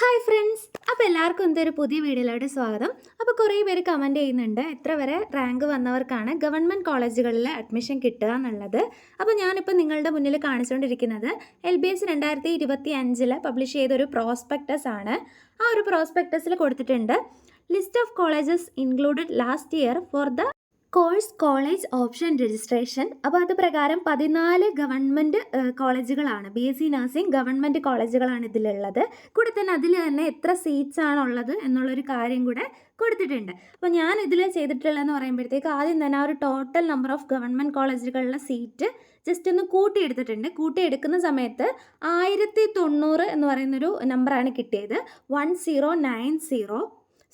Hi friends അപ്പോൾ എല്ലാവർക്കും എന്തൊരു പുതിയ വീഡിയോയിലോട്ട് സ്വാഗതം. അപ്പോൾ കുറേ പേര് കമന്റ് ചെയ്യുന്നുണ്ട് എത്ര വരെ റാങ്ക് വന്നവർക്കാണ് ഗവൺമെന്റ് കോളേജുകളിൽ അഡ്മിഷൻ കിട്ടുക എന്നുള്ളത്. അപ്പോൾ ഞാനിപ്പോൾ നിങ്ങളുടെ മുന്നിൽ കാണിച്ചുകൊണ്ടിരിക്കുന്നത് എൽ ബി എസ് രണ്ടായിരത്തി ഇരുപത്തി അഞ്ചിൽ പബ്ലിഷ് ചെയ്തൊരു പ്രോസ്പെക്ടസ് ആണ്. ആ ഒരു പ്രോസ്പെക്ടസിൽ കൊടുത്തിട്ടുണ്ട് list of colleges included last year for the course college option registration അപ്പോൾ അത് പ്രകാരം പതിനാല് government കോളേജുകളാണ്. B S C nursing government കോളേജുകളാണ് ഇതിലുള്ളത്. കൂടെ തന്നെ അതിൽ തന്നെ എത്ര സീറ്റ്സ് ആണുള്ളത് എന്നുള്ളൊരു കാര്യം കൂടെ കൊടുത്തിട്ടുണ്ട്. അപ്പോൾ ഞാൻ ഇതിൽ ചെയ്തിട്ടുള്ളതെന്ന് പറയുമ്പോഴത്തേക്ക് ആദ്യം തന്നെ ആ ഒരു ടോട്ടൽ നമ്പർ ഓഫ് ഗവൺമെന്റ് കോളേജുകളിലെ സീറ്റ് ജസ്റ്റ് ഒന്ന് കൂട്ടിയെടുത്തിട്ടുണ്ട്. കൂട്ടിയെടുക്കുന്ന സമയത്ത് ആയിരത്തി തൊണ്ണൂറ് എന്ന് പറയുന്നൊരു നമ്പറാണ് കിട്ടിയത്. One zero nine zero.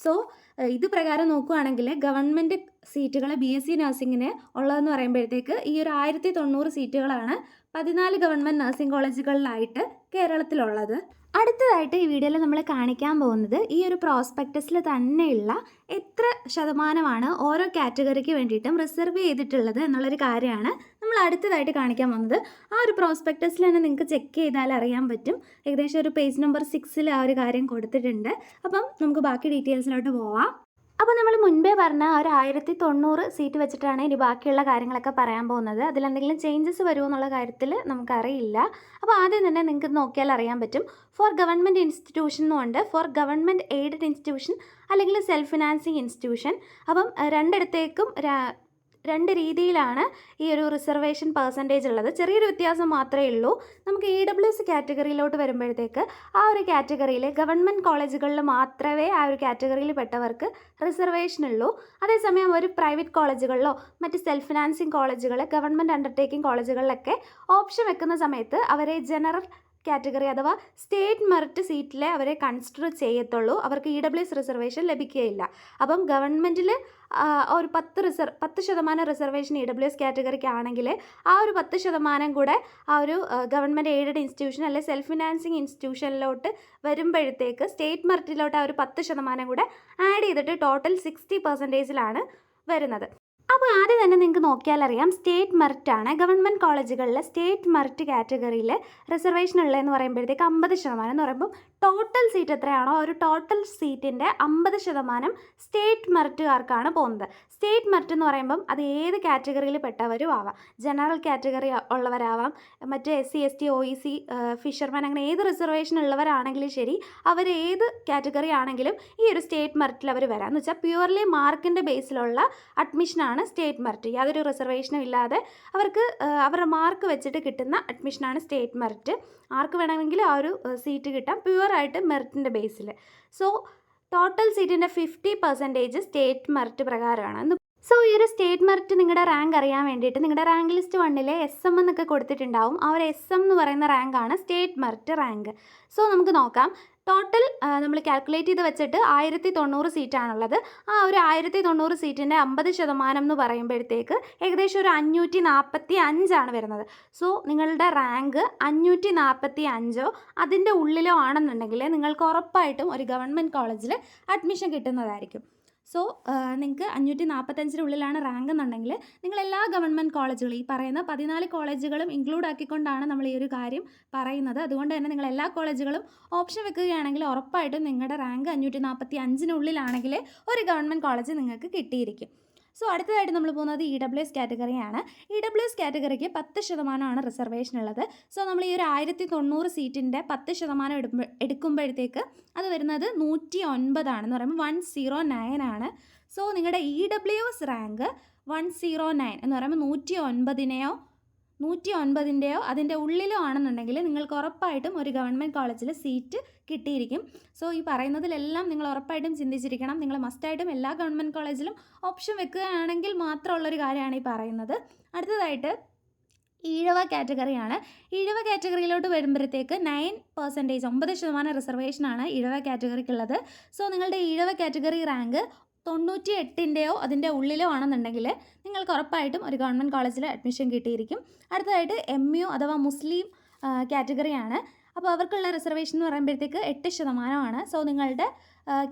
So ഇത് പ്രകാരം നോക്കുകയാണെങ്കിൽ ഗവൺമെന്റ് സീറ്റുകൾ ബി എസ് സി നഴ്സിങ്ങിന് ഉള്ളതെന്ന് പറയുമ്പോഴത്തേക്ക് ഈ ഒരു ആയിരത്തി തൊണ്ണൂറ് സീറ്റുകളാണ് പതിനാല് ഗവൺമെന്റ് നഴ്സിംഗ് കോളേജുകളിലായിട്ട് കേരളത്തിലുള്ളത്. അടുത്തതായിട്ട് ഈ വീഡിയോയിൽ നമ്മൾ കാണിക്കാൻ പോകുന്നത് ഈ ഒരു പ്രോസ്പെക്ടസിൽ തന്നെയുള്ള എത്ര ശതമാനമാണ് ഓരോ കാറ്റഗറിക്ക് വേണ്ടിയിട്ടും റിസർവ് ചെയ്തിട്ടുള്ളത് എന്നുള്ളൊരു കാര്യമാണ് നമ്മൾ അടുത്തതായിട്ട് കാണിക്കാൻ വന്നത് ആ ഒരു പ്രോസ്പെക്ടസിൽ തന്നെ നിങ്ങൾക്ക് ചെക്ക് ചെയ്താൽ അറിയാൻ പറ്റും. ഏകദേശം ഒരു പേജ് നമ്പർ സിക്സിൽ ആ ഒരു കാര്യം കൊടുത്തിട്ടുണ്ട്. അപ്പം നമുക്ക് ബാക്കി ഡീറ്റെയിൽസിലോട്ട് പോവാം. അപ്പോൾ നമ്മൾ മുൻപേ പറഞ്ഞ ഒരു ആയിരത്തി തൊണ്ണൂറ് സീറ്റ് വെച്ചിട്ടാണ് ഇനി ബാക്കിയുള്ള കാര്യങ്ങളൊക്കെ പറയാൻ പോകുന്നത്. അതിലെന്തെങ്കിലും ചേഞ്ചസ് വരുമോ എന്നുള്ള കാര്യത്തിൽ നമുക്കറിയില്ല അപ്പോൾ ആദ്യം തന്നെ നിങ്ങൾക്ക് നോക്കിയാൽ അറിയാൻ പറ്റും. ഫോർ ഗവൺമെന്റ് ഇൻസ്റ്റിറ്റ്യൂഷൻ എന്നുണ്ട് ഫോർ ഗവൺമെന്റ് എയ്ഡഡ് ഇൻസ്റ്റിറ്റ്യൂഷൻ അല്ലെങ്കിൽ സെൽഫ് ഫിനാൻസിങ് ഇൻസ്റ്റിറ്റ്യൂഷൻ അപ്പം രണ്ടിടത്തേക്കും രണ്ട് രീതിയിലാണ് ഈ ഒരു റിസർവേഷൻ പെർസെന്റേജ് ഉള്ളത്. ചെറിയൊരു വ്യത്യാസം മാത്രമേ ഉള്ളൂ. നമുക്ക് ഇ ഡബ്ല്യു എസ് കാറ്റഗറിയിലോട്ട് വരുമ്പോഴത്തേക്ക് ആ ഒരു കാറ്റഗറിയിൽ ഗവൺമെന്റ് കോളേജുകളിൽ മാത്രമേ ആ ഒരു കാറ്റഗറിയിൽ പെട്ടവർക്ക് റിസർവേഷൻ ഉള്ളൂ. അതേസമയം ഒരു പ്രൈവറ്റ് കോളേജുകളിലോ മറ്റ് സെൽഫ് ഫിനാൻസിങ് കോളേജുകൾ ഗവൺമെന്റ് അണ്ടർടേക്കിംഗ് കോളേജുകളിലൊക്കെ ഓപ്ഷൻ വെക്കുന്ന സമയത്ത് അവരെ ജനറൽ കാറ്റഗറി അഥവാ സ്റ്റേറ്റ് മെറിറ്റ് സീറ്റിലെ അവരെ കൺസിഡർ ചെയ്യത്തുള്ളൂ. അവർക്ക് ഇ ഡബ്ല്യു എസ് റിസർവേഷൻ ലഭിക്കുകയില്ല. അപ്പം ഗവൺമെന്റിൽ ഒരു പത്ത് റിസർ പത്ത് ശതമാനം റിസർവേഷൻ ഇ ഡബ്ല്യു എസ് കാറ്റഗറിക്ക് ആണെങ്കിൽ ആ ഒരു പത്ത് ശതമാനം കൂടെ ആ ഒരു ഗവൺമെന്റ് എയ്ഡഡ് ഇൻസ്റ്റിറ്റ്യൂഷൻ അല്ലെങ്കിൽ സെൽഫ് ഫിനാൻസിങ് ഇൻസ്റ്റിറ്റ്യൂഷനിലോട്ട് വരുമ്പോഴത്തേക്ക് സ്റ്റേറ്റ് മെറിറ്റിലോട്ട് ആ ഒരു പത്ത് ശതമാനം കൂടെ ആഡ് ചെയ്തിട്ട് ടോട്ടൽ സിക്സ്റ്റി പെർസെന്റേജിലാണ് വരുന്നത്. അപ്പോൾ ആദ്യം തന്നെ നിങ്ങൾക്ക് നോക്കിയാൽ അറിയാം സ്റ്റേറ്റ് മെറിറ്റ് ആണ്. ഗവൺമെന്റ് കോളേജുകളിലെ സ്റ്റേറ്റ് മെറിറ്റ് കാറ്റഗറിയിൽ റിസർവേഷൻ ഉള്ളതെന്ന് പറയുമ്പോഴത്തേക്ക് അമ്പത് ശതമാനം എന്ന് പറയുമ്പോൾ ടോട്ടൽ സീറ്റ് എത്രയാണോ ഒരു ടോട്ടൽ സീറ്റിന്റെ അമ്പത് ശതമാനം സ്റ്റേറ്റ് മെറിറ്റുകാർക്കാണ് പോകുന്നത്. സ്റ്റേറ്റ് മെറിറ്റ് എന്ന് പറയുമ്പം അത് ഏത് കാറ്റഗറിയിൽ പെട്ടവരും ആവാം ജനറൽ കാറ്റഗറി ഉള്ളവരാവാം. മറ്റ് S C S T O E C fisherman അങ്ങനെ ഏത് റിസർവേഷൻ ഉള്ളവരാണെങ്കിലും ശരി അവർ ഏത് കാറ്റഗറി ആണെങ്കിലും ഈ ഒരു സ്റ്റേറ്റ് മെറിറ്റിൽ അവർ വരാം. എന്ന് വെച്ചാൽ പ്യുവർലി മാർക്കിന്റെ ബേസിലുള്ള അഡ്മിഷനാണ് സ്റ്റേറ്റ് മെറിറ്റ് യാതൊരു റിസർവേഷനും ഇല്ലാതെ അവർക്ക് അവരുടെ മാർക്ക് വെച്ചിട്ട് കിട്ടുന്ന അഡ്മിഷനാണ് സ്റ്റേറ്റ് മെറിറ്റ് ആർക്ക് വേണമെങ്കിലും ആ ഒരു സീറ്റ് കിട്ടാം. പ്യുവറായിട്ട് മെറിറ്റിന്റെ ബേസിൽ സോ ടോട്ടൽ സീറ്റിന്റെ ഫിഫ്റ്റി പെർസെന്റേജ് സ്റ്റേറ്റ് മെറിറ്റ് പ്രകാരമാണ്. സോ ഈ ഒരു സ്റ്റേറ്റ് മെറിറ്റ് നിങ്ങളുടെ റാങ്ക് അറിയാൻ വേണ്ടിയിട്ട് നിങ്ങളുടെ റാങ്ക് ലിസ്റ്റ് വണ്ണിൽ എസ് എം എന്നൊക്കെ കൊടുത്തിട്ടുണ്ടാവും. ആ ഒരു എസ് എം എന്ന് പറയുന്ന റാങ്കാണ് സ്റ്റേറ്റ് മെറിറ്റ് റാങ്ക് സോ നമുക്ക് നോക്കാം. ടോട്ടൽ നമ്മൾ കാൽക്കുലേറ്റ് ചെയ്ത് വെച്ചിട്ട് ആയിരത്തി തൊണ്ണൂറ് സീറ്റാണുള്ളത്. ആ ഒരു ആയിരത്തി തൊണ്ണൂറ് സീറ്റിന്റെ അമ്പത് ശതമാനം എന്ന് പറയുമ്പോഴത്തേക്ക് ഏകദേശം ഒരു അഞ്ഞൂറ്റി നാൽപ്പത്തി അഞ്ചാണ് വരുന്നത്. സോ നിങ്ങളുടെ റാങ്ക് അഞ്ഞൂറ്റി നാൽപ്പത്തി അഞ്ചോ അതിന്റെ ഉള്ളിലോ ആണെന്നുണ്ടെങ്കിൽ നിങ്ങൾക്ക് ഉറപ്പായിട്ടും ഒരു ഗവൺമെന്റ് കോളേജിൽ അഡ്മിഷൻ കിട്ടുന്നതായിരിക്കും. സോ നിങ്ങൾക്ക് അഞ്ഞൂറ്റി നാൽപ്പത്തഞ്ചിന് ഉള്ളിലാണ് റാങ്ക് എന്നുണ്ടെങ്കിൽ നിങ്ങൾ എല്ലാ ഗവൺമെന്റ് കോളേജുകളും ഈ പറയുന്ന പതിനാല് കോളേജുകളും ഇൻക്ലൂഡ് ആക്കിക്കൊണ്ടാണ് നമ്മൾ ഈ ഒരു കാര്യം പറയുന്നത്. അതുകൊണ്ട് തന്നെ നിങ്ങൾ എല്ലാ കോളേജുകളും ഓപ്ഷൻ വെക്കുകയാണെങ്കിൽ ഉറപ്പായിട്ടും നിങ്ങളുടെ റാങ്ക് അഞ്ഞൂറ്റി നാൽപ്പത്തി അഞ്ചിനുള്ളിലാണെങ്കിൽ ഒരു ഗവൺമെന്റ് കോളേജ് നിങ്ങൾക്ക് കിട്ടിയിരിക്കും. സോ അടുത്തതായിട്ട് നമ്മൾ പോകുന്നത് ഇ ഡബ്ല്യു എസ് കാറ്റഗറിയാണ് ഇ ഡബ്ല്യു എസ് കാറ്റഗറിക്ക് പത്ത് ശതമാനമാണ് റിസർവേഷൻ ഉള്ളത്. സോ നമ്മൾ ഈ ഒരു ആയിരത്തി തൊണ്ണൂറ് സീറ്റിന്റെ പത്ത് ശതമാനം എടുക്കുമ്പോൾ എടുക്കുമ്പോഴത്തേക്ക് അത് വരുന്നത് നൂറ്റി ഒൻപതാണെന്ന് പറയുമ്പോൾ വൺ സീറോ നയൻ ആണ്. സോ നിങ്ങളുടെ E W S rank one zero nine എന്ന് പറയുമ്പോൾ നൂറ്റി ഒൻപതിനെയോ നൂറ്റി ഒൻപതിന്റെയോ അതിന്റെ ഉള്ളിലോ ആണെന്നുണ്ടെങ്കിൽ നിങ്ങൾക്ക് ഉറപ്പായിട്ടും ഒരു ഗവൺമെന്റ് കോളേജിൽ സീറ്റ് കിട്ടിയിരിക്കും. സോ ഈ പറയുന്നതിലെല്ലാം നിങ്ങൾ ഉറപ്പായിട്ടും ചിന്തിച്ചിരിക്കണം. നിങ്ങൾ മസ്റ്റായിട്ടും എല്ലാ ഗവൺമെന്റ് കോളേജിലും ഓപ്ഷൻ വെക്കുകയാണെങ്കിൽ മാത്രമുള്ളൊരു കാര്യമാണ് ഈ പറയുന്നത്. അടുത്തതായിട്ട് ഈഴവ കാറ്റഗറിയാണ്. ഈഴവ കാറ്റഗറിയിലോട്ട് വരുമ്പോഴത്തേക്ക് നയൻ പെർസെന്റേജ് ഒമ്പത് ശതമാനം റിസർവേഷനാണ് ഈഴവ കാറ്റഗറിക്കുള്ളത്. സോ നിങ്ങളുടെ ഈഴവ കാറ്റഗറി റാങ്ക് തൊണ്ണൂറ്റി എട്ടിന്റെയോ അതിന്റെ ഉള്ളിലോ ആണെന്നുണ്ടെങ്കിൽ നിങ്ങൾക്ക് ഉറപ്പായിട്ടും ഒരു ഗവൺമെന്റ് കോളേജിൽ അഡ്മിഷൻ കിട്ടിയിരിക്കും. അടുത്തതായിട്ട് എം യു അഥവാ മുസ്ലിം കാറ്റഗറിയാണ് അപ്പോൾ അവർക്കുള്ള റിസർവേഷൻ എന്ന് പറയുമ്പോഴത്തേക്ക് എട്ട് ശതമാനമാണ്. സോ നിങ്ങളുടെ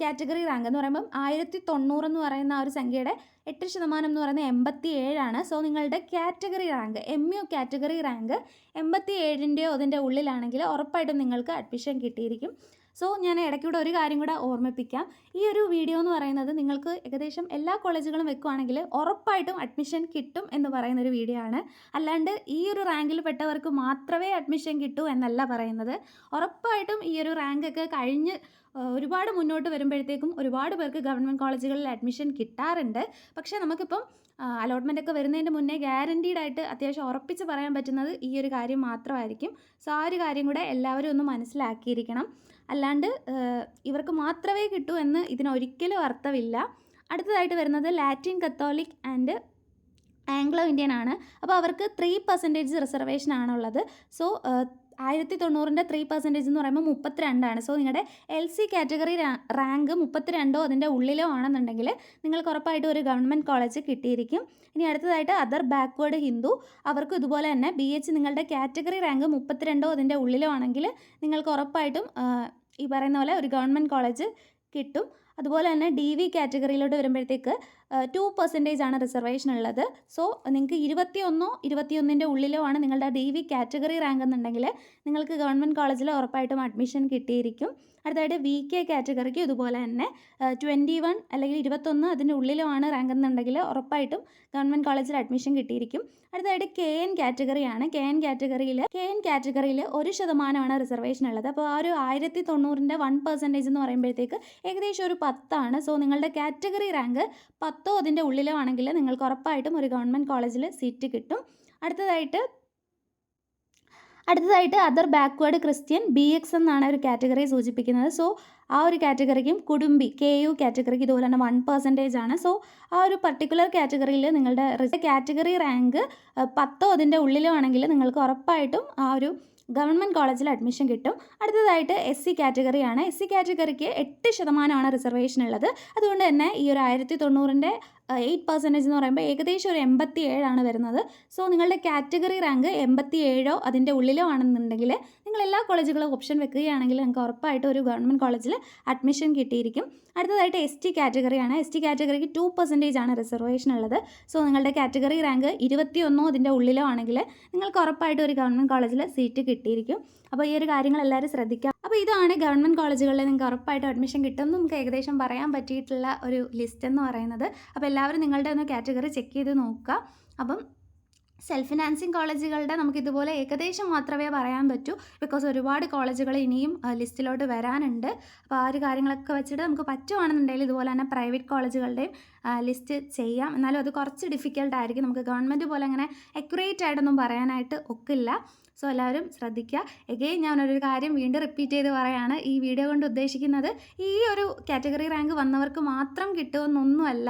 കാറ്റഗറി റാങ്ക് എന്ന് പറയുമ്പം ആയിരത്തി തൊണ്ണൂറ് എന്ന് പറയുന്ന ആ ഒരു സംഖ്യയുടെ എട്ട് ശതമാനം എന്ന് പറയുന്നത് എൺപത്തി ഏഴാണ് സോ നിങ്ങളുടെ category rank M U category rank എൺപത്തി ഏഴിന്റെയോ അതിന്റെ ഉള്ളിലാണെങ്കിൽ ഉറപ്പായിട്ടും നിങ്ങൾക്ക് അഡ്മിഷൻ കിട്ടിയിരിക്കും. സോ ഞാൻ ഇടയ്ക്കൂടെ ഒരു കാര്യം കൂടെ ഓർമ്മിപ്പിക്കാം. ഈ ഒരു വീഡിയോ എന്ന് പറയുന്നത് നിങ്ങൾക്ക് ഏകദേശം എല്ലാ കോളേജുകളും വെക്കുവാണെങ്കിൽ ഉറപ്പായിട്ടും അഡ്മിഷൻ കിട്ടും എന്ന് പറയുന്ന ഒരു വീഡിയോ ആണ്. അല്ലാണ്ട് ഈ ഒരു റാങ്കിൽ പെട്ടവർക്ക് മാത്രമേ അഡ്മിഷൻ കിട്ടൂ എന്നല്ല പറയുന്നത്. ഉറപ്പായിട്ടും ഈ ഒരു റാങ്കൊക്കെ കഴിഞ്ഞ് ഒരുപാട് മുന്നോട്ട് വരുമ്പോഴത്തേക്കും ഒരുപാട് പേർക്ക് ഗവൺമെന്റ് കോളേജുകളിൽ അഡ്മിഷൻ കിട്ടാറുണ്ട്. പക്ഷേ നമുക്കിപ്പം അലോട്ട്മെന്റ് ഒക്കെ വരുന്നതിന്റെ മുന്നേ ഗ്യാരണ്ടീഡ് ആയിട്ട് അത്യാവശ്യം ഉറപ്പിച്ച് പറയാൻ പറ്റുന്നത് ഈ ഒരു കാര്യം മാത്രമായിരിക്കും. സോ ആ ഒരു കാര്യം കൂടെ എല്ലാവരും ഒന്ന് മനസ്സിലാക്കിയിരിക്കണം. അല്ലാണ്ട് ഇവർക്ക് മാത്രമേ കിട്ടൂ എന്ന് ഇതിനൊരിക്കലും അർത്ഥമില്ല. അടുത്തതായിട്ട് വരുന്നത് Latin Catholic and Anglo Indian ആണ്. അപ്പോൾ അവർക്ക് ത്രീ പെർസെന്റേജ് റിസർവേഷൻ ആണുള്ളത്. സോ ആയിരത്തി തൊണ്ണൂറിന്റെ ത്രീ പെർസെന്റേജ് എന്ന് പറയുമ്പോൾ മുപ്പത്തിരണ്ടാണ്. സോ നിങ്ങളുടെ എൽ സി കാറ്റഗറി റാങ്ക് മുപ്പത്തിരണ്ടോ അതിന്റെ ഉള്ളിലോ ആണെന്നുണ്ടെങ്കിൽ നിങ്ങൾക്ക് ഉറപ്പായിട്ടും ഒരു ഗവൺമെന്റ് കോളേജ് കിട്ടിയിരിക്കും. ഇനി അടുത്തതായിട്ട് അതർ ബാക്ക്വേഡ് ഹിന്ദു അവർക്ക് ഇതുപോലെ തന്നെ ബി എച്ച് നിങ്ങളുടെ കാറ്റഗറി റാങ്ക് മുപ്പത്തിരണ്ടോ അതിന്റെ ഉള്ളിലോ ആണെങ്കിൽ നിങ്ങൾക്ക് ഉറപ്പായിട്ടും ഈ പറയുന്ന പോലെ ഒരു ഗവൺമെന്റ് കോളേജ് കിട്ടും. അതുപോലെ തന്നെ ഡി വി കാറ്റഗറിയിലോട്ട് വരുമ്പോഴത്തേക്ക് ടു പെർസെന്റേജ് ആണ് റിസർവേഷൻ ഉള്ളത്. സോ നിങ്ങൾക്ക് ഇരുപത്തിയൊന്നോ ഇരുപത്തിയൊന്നിന്റെ ഉള്ളിലോ ആണ് നിങ്ങളുടെ ഡി വി കാറ്റഗറി റാങ്ക് എന്നുണ്ടെങ്കിൽ നിങ്ങൾക്ക് ഗവൺമെന്റ് കോളേജിൽ ഉറപ്പായിട്ടും അഡ്മിഷൻ കിട്ടിയിരിക്കും. അടുത്തതായിട്ട് വി കെ കാറ്റഗറിക്ക് ഇതുപോലെ തന്നെ ട്വന്റി വൺ അല്ലെങ്കിൽ ഇരുപത്തൊന്ന് അതിന്റെ ഉള്ളിലോ ആണ് റാങ്ക് എന്നുണ്ടെങ്കിൽ ഉറപ്പായിട്ടും ഗവൺമെന്റ് കോളേജിൽ അഡ്മിഷൻ കിട്ടിയിരിക്കും. അടുത്തതായിട്ട് കെ എൻ കാറ്റഗറിയാണ് കെ എൻ കാറ്റഗറിയിൽ കെ എൻ കാറ്റഗറിയിൽ ഒരു ശതമാനമാണ് റിസർവേഷൻ ഉള്ളത്. അപ്പോൾ ആ ഒരു ആയിരത്തി തൊണ്ണൂറിന്റെ വൺ പെർസെന്റേജ് എന്ന് പറയുമ്പോഴത്തേക്ക് ഏകദേശം ഒരു പത്താണ്. സോ നിങ്ങളുടെ കാറ്റഗറി റാങ്ക് പത്തോ അതിന്റെ ഉള്ളിലോ ആണെങ്കിൽ നിങ്ങൾക്ക് ഉറപ്പായിട്ടും ഒരു ഗവൺമെന്റ് കോളേജിൽ സീറ്റ് കിട്ടും. അടുത്തതായിട്ട് അടുത്തതായിട്ട് other backward Christian B X എന്നാണ് ഒരു കാറ്റഗറി സൂചിപ്പിക്കുന്നത്. സോ ആ ഒരു കാറ്റഗറിക്കും കുടുംബി കെ യു കാറ്റഗറിക്ക് ഇതുപോലെ തന്നെ വൺ പെർസെന്റേജ് ആണ്. സോ ആ ഒരു പർട്ടിക്കുലർ കാറ്റഗറിയിൽ നിങ്ങളുടെ കാറ്റഗറി റാങ്ക് പത്തോ അതിന്റെ ഉള്ളിലോ ആണെങ്കിൽ നിങ്ങൾക്ക് ഉറപ്പായിട്ടും ആ ഒരു ഗവൺമെന്റ് കോളേജിൽ അഡ്മിഷൻ കിട്ടും. അടുത്തതായിട്ട് എസ് സി കാറ്റഗറിയാണ് എസ് സി കാറ്റഗറിക്ക് എട്ട് ശതമാനമാണ് റിസർവേഷൻ ഉള്ളത്. അതുകൊണ്ട് തന്നെ ഈ ഒരു ആയിരത്തി തൊണ്ണൂറിന്റെ എയ്റ്റ് പെർസെന്റേജ് എന്ന് പറയുമ്പോൾ ഏകദേശം ഒരു എൺപത്തി ഏഴാണ് വരുന്നത്. സോ നിങ്ങളുടെ കാറ്റഗറി റാങ്ക് എൺപത്തി ഏഴോ അതിന്റെ ഉള്ളിലോ ആണെന്നുണ്ടെങ്കിൽ നിങ്ങൾ എല്ലാ കോളേജുകളും ഓപ്ഷൻ വെക്കുകയാണെങ്കിൽ നിങ്ങൾക്ക് ഉറപ്പായിട്ട് ഒരു ഗവൺമെന്റ് കോളേജിൽ അഡ്മിഷൻ കിട്ടിയിരിക്കും. അടുത്തതായിട്ട് എസ് ടി കാറ്റഗറിയാണ് എസ് ടി കാറ്റഗറിക്ക് ടു പെർസെന്റേജ് ആണ് റിസർവേഷൻ ഉള്ളത്. സോ നിങ്ങളുടെ കാറ്റഗറി റാങ്ക് ഇരുപത്തി ഒന്നോ അതിന്റെ ഉള്ളിലോ ആണെങ്കിൽ നിങ്ങൾക്ക് ഉറപ്പായിട്ട് ഒരു ഗവൺമെന്റ് കോളേജിൽ സീറ്റ് കിട്ടിയിരിക്കും. അപ്പോൾ ഈ ഒരു കാര്യങ്ങൾ എല്ലാവരും ശ്രദ്ധിക്കുക അപ്പോൾ ഇതാണ് ഗവൺമെന്റ് കോളേജുകളിൽ നിങ്ങൾക്ക് ഉറപ്പായിട്ട് അഡ്മിഷൻ കിട്ടുമെന്ന് നമുക്ക് ഏകദേശം പറയാൻ പറ്റിയിട്ടുള്ള ഒരു ലിസ്റ്റ് എന്ന് പറയുന്നത്. അപ്പോൾ എല്ലാവരും നിങ്ങളുടെ ഒന്ന് കാറ്റഗറി ചെക്ക് ചെയ്ത് നോക്കുക. അപ്പം സെൽഫ് ഫിനാൻസിങ് കോളേജുകളുടെ നമുക്ക് ഇതുപോലെ ഏകദേശം മാത്രമേ പറയാൻ പറ്റൂ. ബിക്കോസ് ഒരുപാട് കോളേജുകൾ ഇനിയും ലിസ്റ്റിലോട്ട് വരാനുണ്ട്. അപ്പോൾ ആ ഒരു കാര്യങ്ങളൊക്കെ വെച്ചിട്ട് നമുക്ക് പറ്റുവാണെന്നുണ്ടെങ്കിൽ ഇതുപോലെ തന്നെ പ്രൈവറ്റ് കോളേജുകളുടെയും ലിസ്റ്റ് ചെയ്യാം. എന്നാലും അത് കുറച്ച് ഡിഫിക്കൽട്ട് ആയിരിക്കും. നമുക്ക് ഗവൺമെന്റ് പോലെ അങ്ങനെ അക്യുറേറ്റ് ആയിട്ടൊന്നും പറയാനായിട്ട് ഒക്കില്ല. സോ എല്ലാവരും ശ്രദ്ധിക്കുക. എഗെയിൻ ഞാനൊരു കാര്യം വീണ്ടും റിപ്പീറ്റ് ചെയ്ത് പറയാണ്. ഈ വീഡിയോ കൊണ്ട് ഉദ്ദേശിക്കുന്നത് ഈ ഒരു കാറ്റഗറി റാങ്ക് വന്നവർക്ക് മാത്രം കിട്ടുമെന്നൊന്നുമല്ല.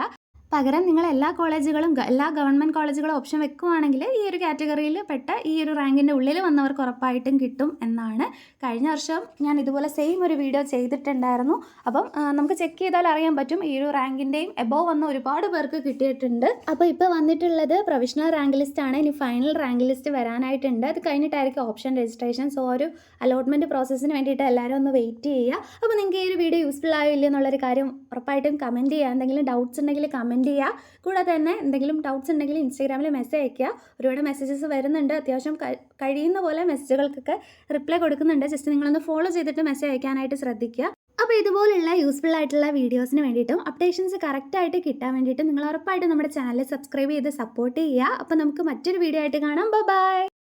പകരം നിങ്ങൾ എല്ലാ കോളേജുകളും എല്ലാ ഗവൺമെന്റ് കോളേജുകളും ഓപ്ഷൻ വെക്കുവാണെങ്കിൽ ഈ ഒരു കാറ്റഗറിയിൽ പെട്ട ഈ ഒരു റാങ്കിന്റെ ഉള്ളിൽ വന്നവർക്ക് ഉറപ്പായിട്ടും കിട്ടും എന്നാണ്. കഴിഞ്ഞ വർഷം ഞാൻ ഇതുപോലെ സെയിം ഒരു വീഡിയോ ചെയ്തിട്ടുണ്ടായിരുന്നു. അപ്പം നമുക്ക് ചെക്ക് ചെയ്താൽ അറിയാൻ പറ്റും ഈ ഒരു റാങ്കിന്റെയും എബോവ് വന്ന ഒരുപാട് പേർക്ക് കിട്ടിയിട്ടുണ്ട്. അപ്പോൾ ഇപ്പോൾ വന്നിട്ടുള്ളത് പ്രൊഫഷണൽ റാങ്ക് ലിസ്റ്റ് ആണ്. ഇനി ഫൈനൽ റാങ്ക് ലിസ്റ്റ് വരാനായിട്ടുണ്ട്. അത് കഴിഞ്ഞിട്ടായിരിക്കും ഓപ്ഷൻ രജിസ്ട്രേഷൻ സോ ഒരു അലോട്ട്മെന്റ് പ്രോസസ്സിന് വേണ്ടിയിട്ട് എല്ലാവരും ഒന്ന് വെയിറ്റ് ചെയ്യുക. അപ്പോൾ നിങ്ങൾക്ക് ഈ ഒരു വീഡിയോ യൂസ്ഫുൾ ആയോ ഇല്ലയോ എന്നുള്ളൊരു കാര്യം ഉറപ്പായിട്ടും കമന്റ് ചെയ്യുക. എന്തെങ്കിലും ഡൗട്ട്സ് ഉണ്ടെങ്കിൽ കമന്റ് ചെയ്യുക കൂടാതെ തന്നെ എന്തെങ്കിലും ഡൗട്ട്സ് ഉണ്ടെങ്കിൽ ഇൻസ്റ്റാഗ്രാമിൽ മെസ്സേജ് അയയ്ക്കുക. ഒരുപാട് മെസ്സേജസ് വരുന്നുണ്ട്. അത്യാവശ്യം കഴിയുന്ന പോലെ മെസ്സേജുകൾക്കൊക്കെ റിപ്ലൈ കൊടുക്കുന്നുണ്ട്. ജസ്റ്റ് നിങ്ങളൊന്ന് ഫോളോ ചെയ്തിട്ട് മെസ്സേജ് അയക്കാനായിട്ട് ശ്രദ്ധിക്കുക. അപ്പോൾ ഇതുപോലുള്ള യൂസ്ഫുൾ ആയിട്ടുള്ള വീഡിയോസിന് വേണ്ടിയിട്ടും അപ്ഡേഷൻസ് കറക്റ്റായിട്ട് കിട്ടാൻ വേണ്ടിയിട്ടും നിങ്ങൾ ഉറപ്പായിട്ടും നമ്മുടെ ചാനൽ സബ്സ്ക്രൈബ് ചെയ്ത് സപ്പോർട്ട് ചെയ്യുക. അപ്പോൾ നമുക്ക് മറ്റൊരു വീഡിയോ ആയിട്ട് കാണാം. ബൈ